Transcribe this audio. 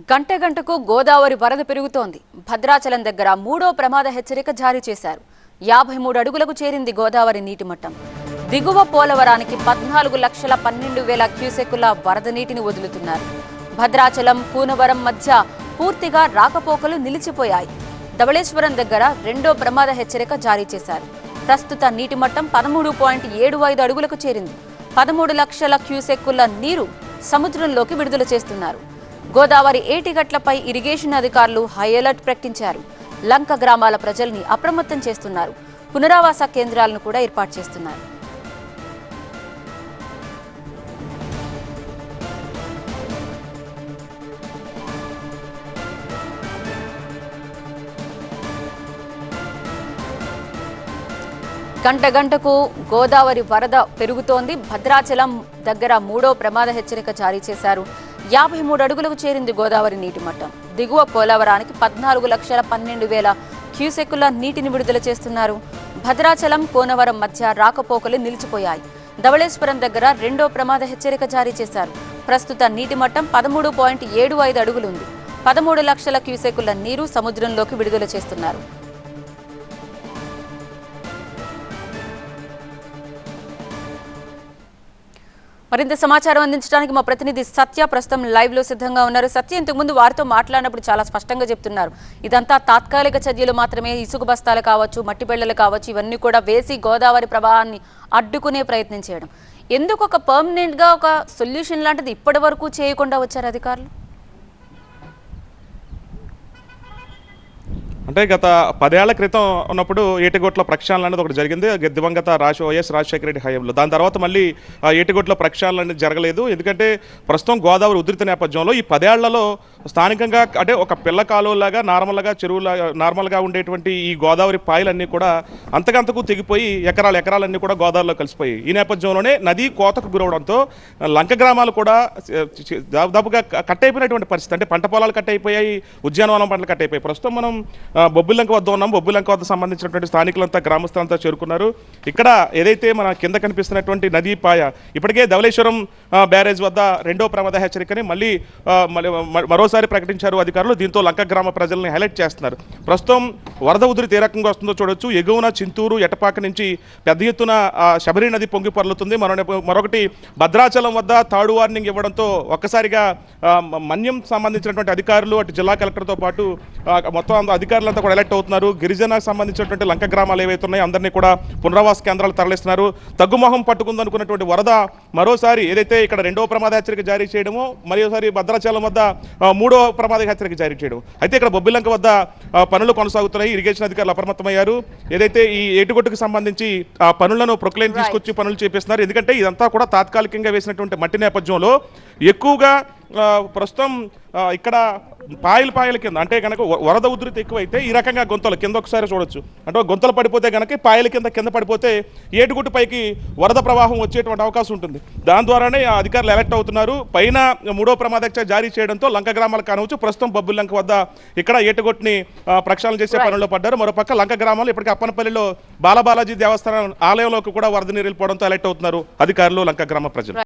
గంట గంటకు గోదావరి వరద పెరుగుతోంది. భద్రాచలం దగ్గర మూడో ప్రమాద హెచ్చరిక జారీ చేశారు. యాభై మూడు అడుగులకు చేరింది గోదావరి నీటి మట్టం దిగువ పోలవరానికి పద్నాలుగు లక్షల పన్నెండు వేల క్యూసెక్కుల వరద నీటిని వదులుతున్నారు. భద్రాచలం కూనవరం మధ్య పూర్తిగా రాకపోకలు నిలిచిపోయాయి. ధవళేశ్వరం దగ్గర రెండో ప్రమాద హెచ్చరిక జారీ చేశారు. ప్రస్తుత నీటి మట్టం పదమూడు పాయింట్ ఏడు ఐదు అడుగులకు చేరింది. పదమూడు లక్షల క్యూసెక్కుల నీరు సముద్రంలోకి విడుదల చేస్తున్నారు. గోదావరి ఏటిగట్లపై ఇరిగేషన్ అధికారులు హై అలర్ట్ ప్రకటించారు. లంక గ్రామాల ప్రజల్ని అప్రమత్తం చేస్తున్నారు. పునరావాస కేంద్రాలను కూడా ఏర్పాటు చేస్తున్నారు. గంట గంటకు గోదావరి వరద పెరుగుతోంది. భద్రాచలం దగ్గర మూడో ప్రమాద హెచ్చరిక జారీ చేశారు. యాభై మూడు అడుగులకు చేరింది గోదావరి నీటి మట్టం. దిగువ పోలవరానికి పద్నాలుగు లక్షల పన్నెండు వేల క్యూసెక్కుల నీటిని విడుదల చేస్తున్నారు. భద్రాచలం కోనవరం మధ్య రాకపోకలు నిలిచిపోయాయి. ధవళేశ్వరం దగ్గర రెండో ప్రమాద హెచ్చరిక జారీ చేశారు. ప్రస్తుత నీటి మట్టం పదమూడు పాయింట్ ఏడు ఐదు అడుగులు ఉంది. పదమూడు లక్షల క్యూసెక్కుల నీరు సముద్రంలోకి విడుదల చేస్తున్నారు. మరింత సమాచారం అందించడానికి మా ప్రతినిధి సత్య ప్రస్తుతం లైవ్లో సిద్ధంగా ఉన్నారు. సత్య ఇంతకుముందు వారితో మాట్లాడినప్పుడు చాలా స్పష్టంగా చెప్తున్నారు. ఇదంతా తాత్కాలిక చర్యలు మాత్రమే. ఇసుక బస్తాలు కావచ్చు మట్టి బిళ్ళలు కావచ్చు ఇవన్నీ కూడా వేసి గోదావరి ప్రవాహాన్ని అడ్డుకునే ప్రయత్నం చేయడం. ఎందుకు ఒక పర్మనెంట్గా ఒక సొల్యూషన్ లాంటిది ఇప్పటి వరకు చేయకుండా వచ్చారు అధికారులు? అంటే గత పదేళ్ళ క్రితం ఉన్నప్పుడు ఏటిగోట్ల ప్రక్షాళన అనేది ఒకటి జరిగింది. దివంగత రాజ వైఎస్ రాజశేఖర రెడ్డి హయాంలో. దాని తర్వాత మళ్ళీ ఏటిగోట్ల ప్రక్షాళన అనేది జరగలేదు. ఎందుకంటే ప్రస్తుతం గోదావరి ఉధృత నేపథ్యంలో ఈ పదేళ్ళలో స్థానికంగా అంటే ఒక పిల్ల కాలువలాగా నార్మల్గా చెరువులాగా నార్మల్గా ఉండేటువంటి ఈ గోదావరి పాయలన్నీ కూడా అంతకంతకు తెగిపోయి ఎకరాల ఎకరాలన్నీ కూడా గోదావరిలో కలిసిపోయి ఈ నేపథ్యంలోనే నది కోతకు గురవడంతో లంక గ్రామాలు కూడా చ- దాదాపుగా కట్ అయిపోయినటువంటి పరిస్థితి. అంటే పంట పొలాలు కట్ అయిపోయాయి ఉద్యానవనం పంటలు కట్ అయిపోయాయి ప్రస్తుతం మనం బొబ్బిలంక వద్ద ఉన్నాం. బొబ్బిలంక వద్ద సంబంధించినటువంటి స్థానికులంతా గ్రామస్తులంతా చేరుకున్నారు. ఇక్కడ ఏదైతే మన కింద కనిపిస్తున్నటువంటి నదీ పాయ ఇప్పటికే ధవళేశ్వరం బ్యారేజ్ వద్ద రెండో ప్రమాద హెచ్చరికని మళ్ళీ మళ్ళీ మరోసారి ప్రకటించారు అధికారులు. దీంతో లంక గ్రామ ప్రజల్ని హైలైట్ చేస్తున్నారు. ప్రస్తుతం వరద ఉధృతి ఏ రకంగా వస్తుందో చూడొచ్చు. ఎగువన చింతూరు ఎటపాక నుంచి పెద్ద ఎత్తున శబరి నది పొంగి పొరలుతుంది. మరో మరొకటి భద్రాచలం వద్ద థర్డ్ వార్నింగ్ ఇవ్వడంతో ఒక్కసారిగా మన్యం సంబంధించినటువంటి అధికారులు అటు జిల్లా కలెక్టర్తో పాటు మొత్తం అధికారులు అధికారులంతా కూడా ఎలక్ట్ అవుతున్నారు. గిరిజన సంబంధించినటువంటి లంక గ్రామాలు ఏవైతే ఉన్నాయో అందరినీ కూడా పునరావాస కేంద్రాలు తరలిస్తున్నారు. తగ్గుమొహం పట్టుకుందనుకున్నటువంటి వరద మరోసారి ఏదైతే ఇక్కడ రెండవ ప్రమాద హెచ్చరిక జారీ చేయడమో మరోసారి భద్రాచలం వద్ద మూడో ప్రమాద హెచ్చరిక జారీ చేయడం. అయితే ఇక్కడ బొబ్బిలంక వద్ద పనులు కొనసాగుతున్నాయి. ఇరిగేషన్ అధికారులు అప్రమత్తమయ్యారు. ఏదైతే ఈ ఏటుగొట్టుకు సంబంధించి ఆ పనులను ప్రొక్లైన్ తీసుకొచ్చి పనులు చేపిస్తున్నారు. ఎందుకంటే ఇదంతా కూడా తాత్కాలికంగా వేసినటువంటి మట్టి నేపథ్యంలో ఎక్కువగా ప్రస్తుతం ఇక్కడ పాయలు పాయల కింద అంటే కనుక వరద ఉధృతి ఎక్కువైతే ఈ రకంగా గొంతలు కింద ఒకసారి చూడొచ్చు. అంటే గొంతలు పడిపోతే కనుక పాయల కింద కింద పడిపోతే ఏటుగుట్టు పైకి వరద ప్రవాహం వచ్చేటువంటి అవకాశం ఉంటుంది. దాని ద్వారానే ఆ అధికారులు ఎలక్ట్ అవుతున్నారు. పైన మూడో ప్రమాదక్ష జారీ చేయడంతో లంక గ్రామాలు కానవచ్చు ప్రస్తుతం బొబ్బుల లంక వద్ద ఇక్కడ ఏటుగొట్టుని ప్రక్షాళన చేసే. పనుల్లో పడ్డారు. మరోపక్క లంక గ్రామాలు ఇప్పటికీ అప్పనపల్లిలో బాలబాలాజీ దేవస్థానం ఆలయంలోకి కూడా వరద నీరు వెళ్ళిపోవడంతో ఎలక్ట్ అవుతున్నారు అధికారులు లంక గ్రామ ప్రజలు.